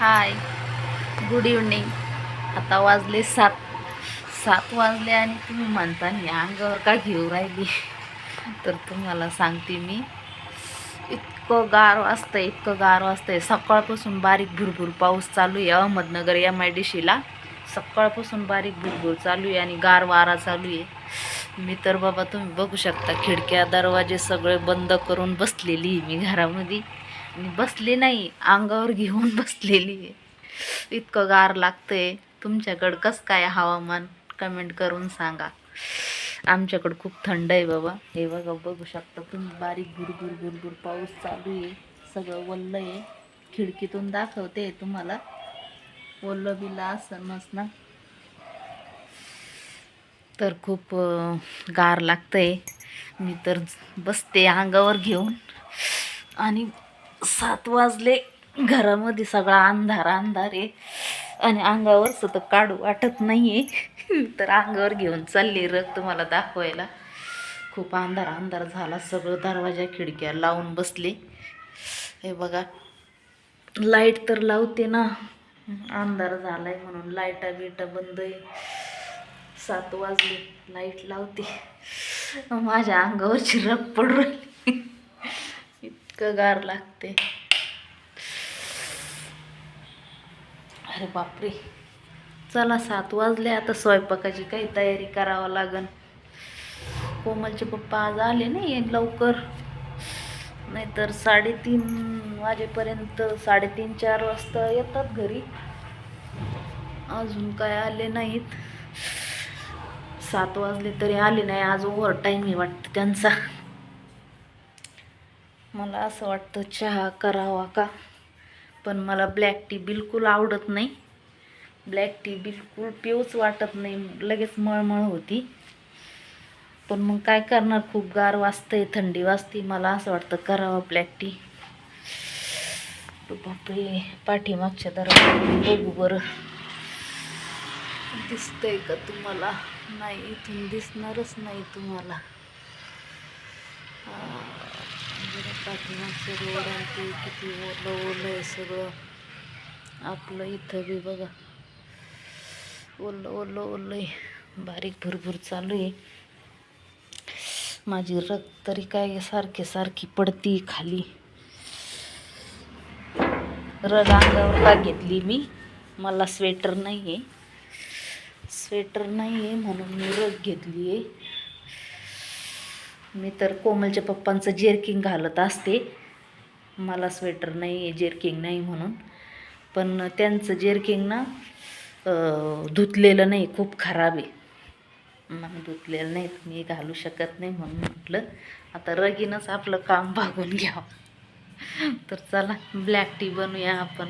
हाय. Good evening आता वाजले सात. सात वाजले आणि तुम्ही म्हणता नाही अंगावर का घेऊ राहिली? तर तुम्हाला सांगते मी. इतकं गार वाजतंय इतकं गार वाजतंय. सकाळपासून बारीक भुरभुर पाऊस चालू आहे अहमदनगर एम आय डी सीला सकाळपासून बारीक भुरभुर चालू आहे आणि गार वारा चालू आहे. मी तर बाबा तुम्ही बघू शकता खिडक्या दरवाजे सगळे बंद करून बसलेली आहे मी घरामध्ये. बसली नाही अंगावर घेऊन बसलेली आहे. इतकं गार लागतंय. तुमच्याकडं कसं काय हवामान? कमेंट करून सांगा. आमच्याकडं खूप थंड आहे बाबा. हे बघा बघू शकता तुम्ही बारीक गुरगुर गुरगुर पाऊस चालू आहे. सगळं वल्ल आहे. खिडकीतून दाखवते तुम्हाला. ओलं बिला असं ना. तर खूप गार गार लागतंय. मी तर बसते अंगावर घेऊन. आणि सात वाजले. घरामध्ये सगळा अंधार अंधार आहे. आणि अंगावर सुद्धा काढू वाटत नाही आहे तर अंगावर घेऊन चालली रग तुम्हाला दाखवायला. खूप अंधार अंधार झाला. सगळं दरवाजा खिडक्या लावून बसले. हे बघा लाइट तर लावते ना. अंधार झाला आहे म्हणून लाईटा बिटा बंद आहे. सात वाजले लाइट लावते. माझ्या अंगावरची रग पडू राहिली. इतकं गार लागते. अरे बापरे. चला सात वाजले आता स्वयंपाकाची काही तयारी करावं लागन. कोमलचे पप्पा आज आले नाही लवकर. नाहीतर साडेतीन वाजेपर्यंत साडेतीन चार वाजता येतात घरी. अजून काय आले नाहीत. सात वाजले तरी आले नाही आज ओव्हर टाईम आहे वाटतं त्यांचा. मला असं वाटतं चहा करावा का? पण मला ब्लॅक टी बिलकुल आवडत नाही. ब्लॅक टी बिलकुल पिऊच वाटत नाही. लगेच मळमळ होती. पण मग काय करणार? खूप गार वाजतंय थंडी वाजते. मला असं वाटतं करावं ब्लॅक टी बापरे पाठीमागच्या दरात बघू बरं. दिसतंय का तुम्हाला? नाही इथून दिसणारच नाही तुम्हाला. म्हणजे पाठीमागचं रोड आणखी किती ओलं ओलं आहे सगळं. आपलं इथं बी बघा. ओलं ओलं ओलं आहे. बारीक भरभूर चालू आहे. माझी रग तरी काय सारखे सारखी पडती खाली. रग अंगावर का घेतली मी? मला स्वेटर नाही आहे स्वेटर नाही आहे म्हणून मी रग घेतली आहे मी तर कोमलच्या पप्पांचं जेरकिंग घालत असते. मला स्वेटर नाही आहे जेरकिंग नाही म्हणून. पण त्यांचं जेरकिंग ना धुतलेलं नाही खूप खराब आहे. मग धुतलेलं नाही मी घालू शकत नाही म्हणून म्हटलं. आता रगीनच आपलं काम भागून घ्यावं. तर चला ब्लॅक टी बनवूया आपण.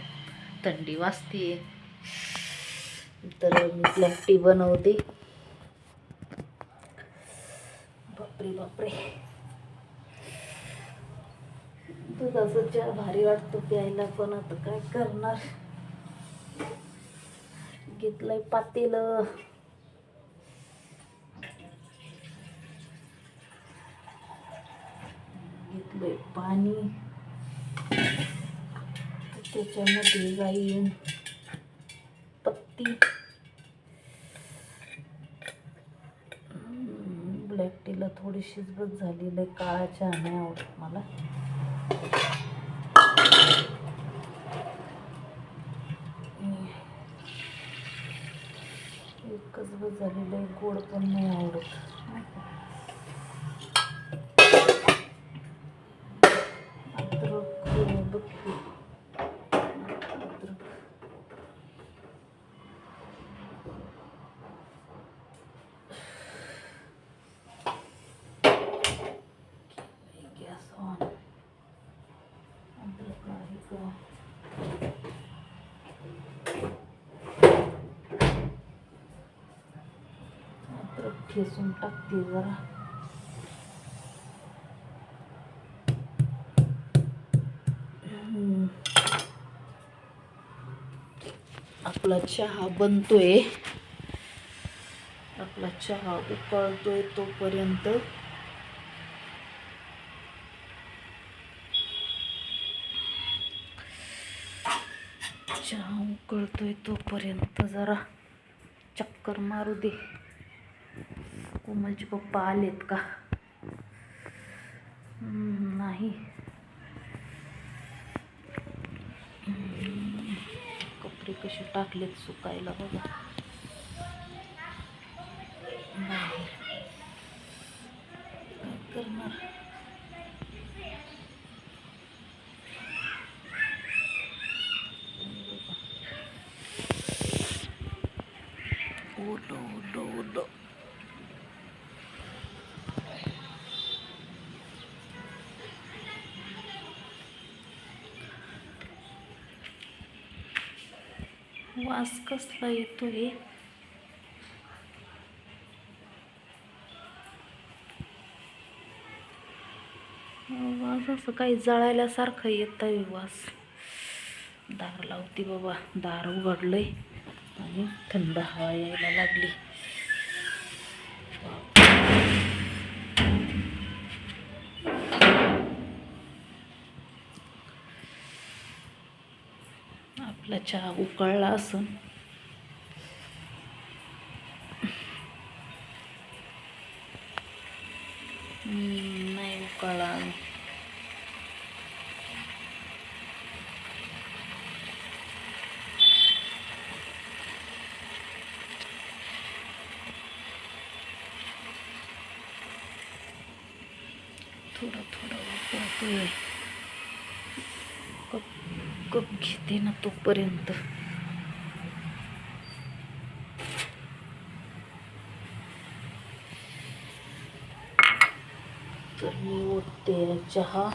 थंडी वाजते तर मी ब्लॅक टी बनवते. बापरे बापरे. दुधाचं चहा भारी वाटतो प्यायला पण आता काय करणार? घेतलंय पातेलं. घेतलंय पाणी. त्याच्यामध्ये जाईल पत्ती. पट्टीला थोडीशीच बस झालेलं आहे काळा चहा नाही आवडत मला. एकच बस झालेलं आहे गोड पण नाही आवडत अद्रक बघते अद्रक गॅस ऑन अद्रक आहे टाकते जरा. आपला चहा बनतोय. आपला चहा उकळतोय तोपर्यंत चहा उकळतोय तोपर्यंत जरा चक्कर मारू दे. कोमलचे पप्पा आलेत का? नाही. कपडे कसे टाकलेत सुकायला बघा. नाही. करणार? वास कसला येतोय. वास असं काही जळायल्यासारखं येत आहे वास. दार लावते बाबा. दार उघडलंय आणि थंड हवा यायला लागली. आपला चहा उकळला असून नाही उकळला थोडा थोडा उकळतोय कप कप घेते ना तोपर्यंत. तर मी ओतते चहा.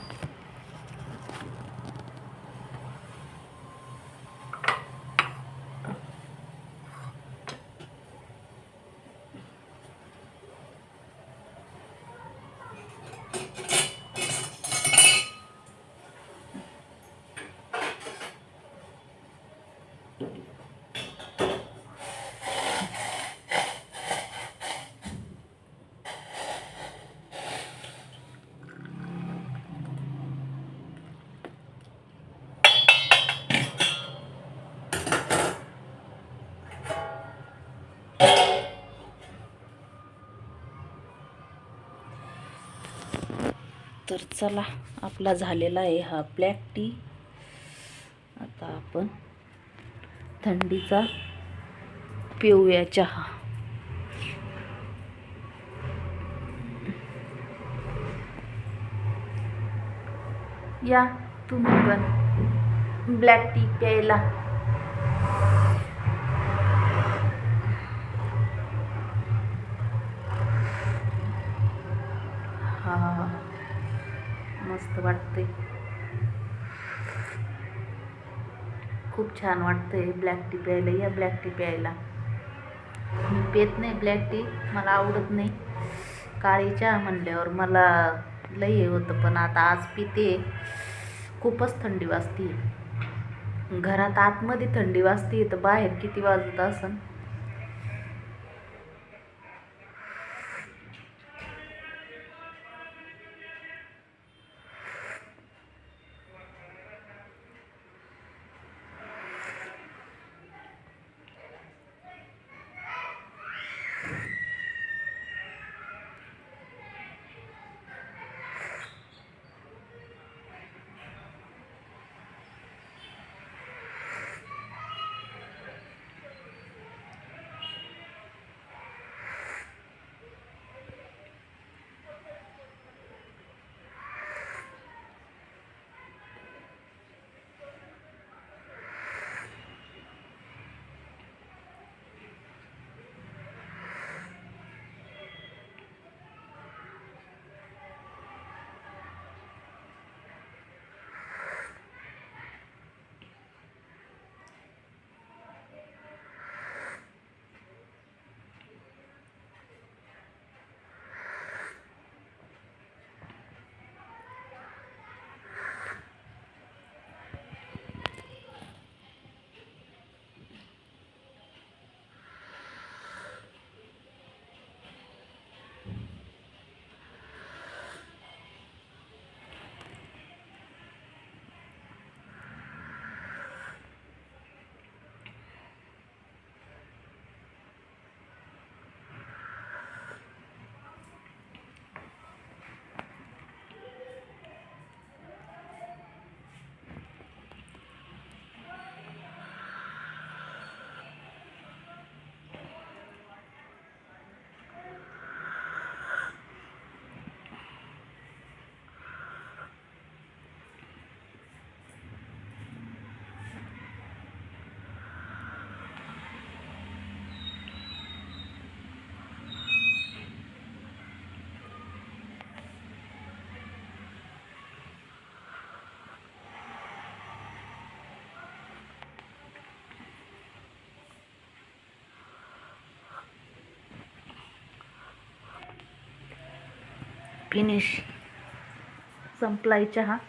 तर चला आपला झालेला आहे हा ब्लॅक टी आता आपण थंडीचा पिऊया चहा. या तुम्ही पण ब्लॅक टी प्यायला. खूप छान वाटतंय ब्लॅक टी प्यायला. या ब्लॅक टी प्यायला. मी पेत नाही ब्लॅक टी मला आवडत नाही. काळी चहा म्हणल्यावर मला लई हे होतं पण आता आज पिते. खूपच थंडी वाजते घरात आतमध्ये थंडी वाजते तर बाहेर किती वाजत असन? फिनिश संपलाय चहा.